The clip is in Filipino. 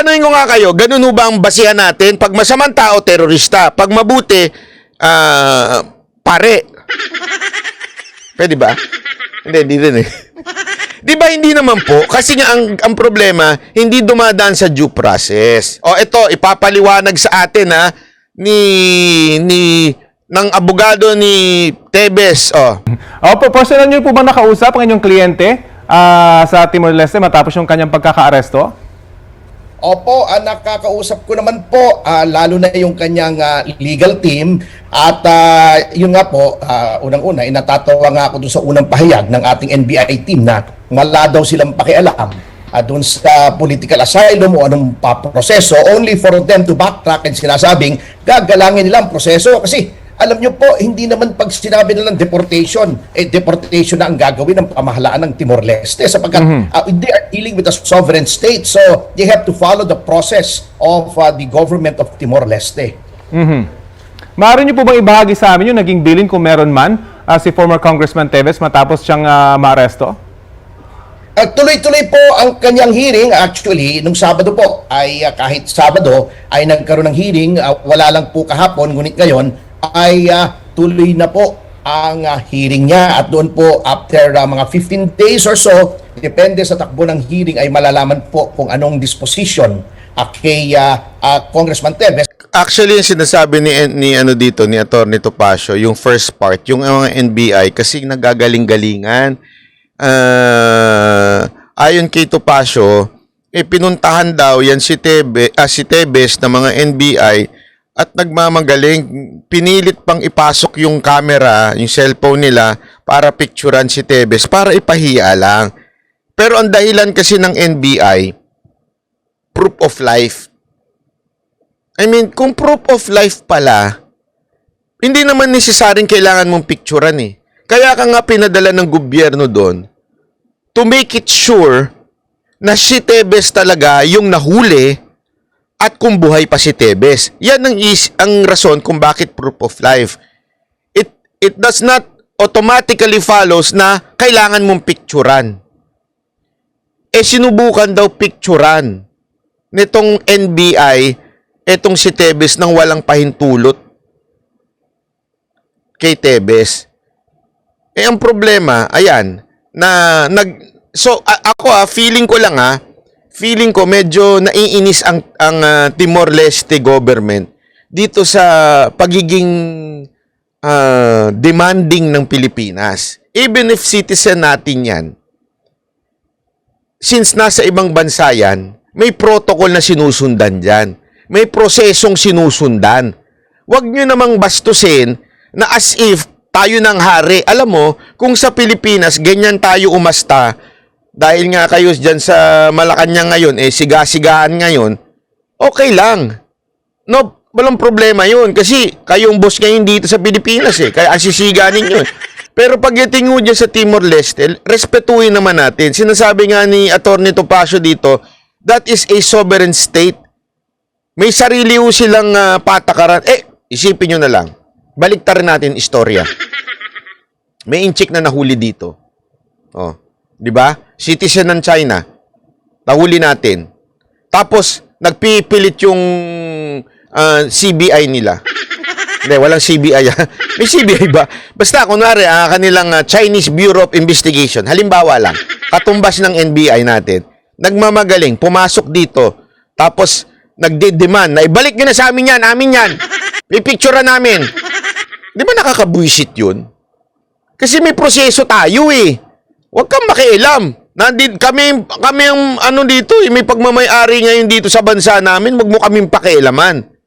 tatanungin ko nga kayo, ganun ba ang basihan natin? Pag masamang tao, terorista. Pag mabuti, ah, pare. Pwede ba? Hindi, hindi rin eh. Di ba hindi naman po? Kasi nga ang, ang problema, hindi dumadaan sa due process. O ito, ipapaliwanag sa atin ha, ni, ni, ng abogado ni Tebes. O, Opo, personal niyo po ba nakausap ang inyong kliyente ah, sa Timor-Leste matapos yung kanyang pagkakaaresto? Opo, ah, nakakausap ko naman po, ah, lalo na yung kanyang ah, legal team. At ah, yun nga po, ah, unang-una, inatatawa nga ako dun sa unang pahayag ng ating NBI team na wala daw silang pakialam ah, dun sa political asylum o anong pa proseso only for them to backtrack and sinasabing gagalangin nila ang proseso kasi alam nyo po, hindi naman pag sinabi nilang deportation, eh deportation na ang gagawin ng pamahalaan ng Timor-Leste sapagkat uh, they are dealing with a sovereign state. So they have to follow the process of uh, the government of Timor-Leste. Maaari niyo po bang ibahagi sa amin yung naging bilin kung meron man ah, si former Congressman Teves matapos siyang ah, maaresto? At tuloy-tuloy po ang kanyang hearing. Actually nung Sabado po ay uh, kahit Sabado ay nagkaroon ng hearing. Uh, wala lang po kahapon ngunit ngayon ay uh, tuloy na po ang uh, hearing niya at doon po after uh, mga 15 days or so depende sa takbo ng hearing ay malalaman po kung anong disposition uh, kay uh, uh, Congressman Tevez Actually, yung sinasabi ni, ni ano dito, ni Atty. Topacio, yung first part, yung mga NBI, kasi nagagaling-galingan. Ah, ayon kay Topacio, eh, pinuntahan daw yan si, Tebe, ah, si Tebes ng mga NBI at nagmamagaling. Pinilit pang ipasok yung camera, yung cellphone nila para picturean si Tebes, para ipahiya lang. Pero ang dahilan kasi ng NBI, proof of life. I mean, kung proof of life pala, hindi naman necessaryong kailangan mong picturean eh. Kaya ka nga pinadala ng gobyerno doon to make it sure na si Tebes talaga yung nahuli at kung buhay pa si Tebes. Yan ang, is, ang rason kung bakit proof of life. It, it does not automatically follows na kailangan mong picturean. Eh sinubukan daw picturean nitong NBI etong si Tebes nang walang pahintulot kay Tebes. Eh ang problema, ayan, na nag so a- ako ah, feeling ko lang ah, feeling ko medyo naiinis ang ang ah, Timor-Leste government dito sa pagiging ah, demanding ng Pilipinas. Even if citizen natin 'yan, since nasa ibang bansa yan, may protocol na sinusundan dyan. May prosesong sinusundan. Huwag nyo namang bastusin na as if tayo ng hari. Alam mo, kung sa Pilipinas, ganyan tayo umasta, dahil nga kayo dyan sa Malacanang ngayon, eh siga-sigaan ngayon, okay lang. No, walang problema yun. Kasi kayong boss ngayon dito sa Pilipinas eh. Kaya asisiga ninyo. Pero pagdating mo dyan sa Timor-Leste, respetuhin naman natin. Sinasabi nga ni Atty. Topacio dito, that is a sovereign state. May sarili ho silang ah, patakaran. Eh, isipin nyo na lang. Baliktarin natin istorya. May inchik na nahuli dito. Oh, 'di ba? Citizen ng China. Nahuli natin. Tapos nagpipilit yung ah, CBI nila. Hindi, walang CBI. ah. May CBI ba? Basta, kunwari, ah, kanilang ah, Chinese Bureau of Investigation, halimbawa lang, katumbas ng NBI natin, nagmamagaling, pumasok dito, tapos nagde-demand na ibalik nyo na sa amin yan, amin yan. Ipicture namin. Di ba nakakabuisit yun? Kasi may proseso tayo eh. Huwag kang makialam. Nandit kami kami ang ano dito, eh, may pagmamay-ari ngayon dito sa bansa namin, wag mo kaming pakialaman.